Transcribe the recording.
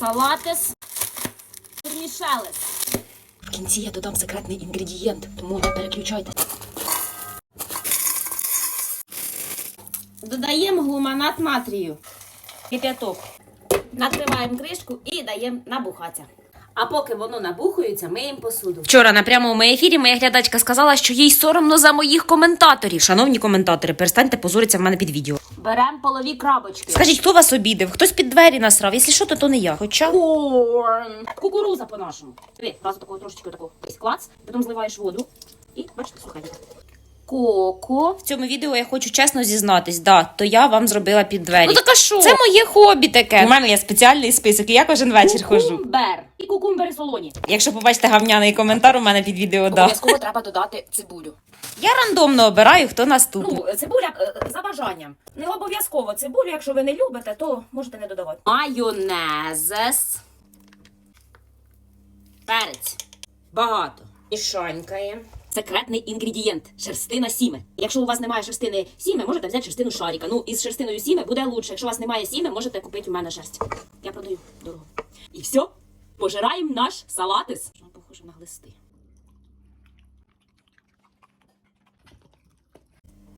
салатис, вермішелес. В кінці я додам секретний інгредієнт, тому не переключайте. Додаємо глуманат натрію. Кип'яток. Накриваємо кришку і даємо набухатися. А поки воно набухується, миємо посуду. Вчора на прямому ефірі моя глядачка сказала, що їй соромно за моїх коментаторів. Шановні коментатори, перестаньте позоритися в мене під відео. Беремо полові крабочки. Скажіть, хто вас обідав? Хтось під двері насрав? Якщо що, то, то не я. Хоча Корн. Кукуруза по-нашому. Диви, разу такого трошечки такого клац, потім зливаєш воду і бачите, сухенько. Коко. в цьому відео я хочу чесно зізнатись, да, то я вам зробила під двері. Ну так а що? Це моє хобі таке. У мене є спеціальний список, і я кожен вечір ходжу. Кукумбер. І кукумбери солоні. Якщо побачите гавняний коментар у мене під відео, да. Обов'язково треба додати цибулю. Я рандомно обираю, хто наступний. Ну, цибуля е, е, за бажанням. Не обов'язково цибулю, якщо ви не любите, то можете не додавати. Майонезес. Перець. Багато. Мішанькає. Секретний інгредієнт шерстина сіми. Якщо у вас немає шерстини сіми, можете взяти шерстину шаріка. Ну, із шерстиною сіми буде лучше. Якщо у вас немає сіми, можете купити у мене шерсть. Я продаю дорого. І все. Пожираємо наш салатис. Що похоже на глисти.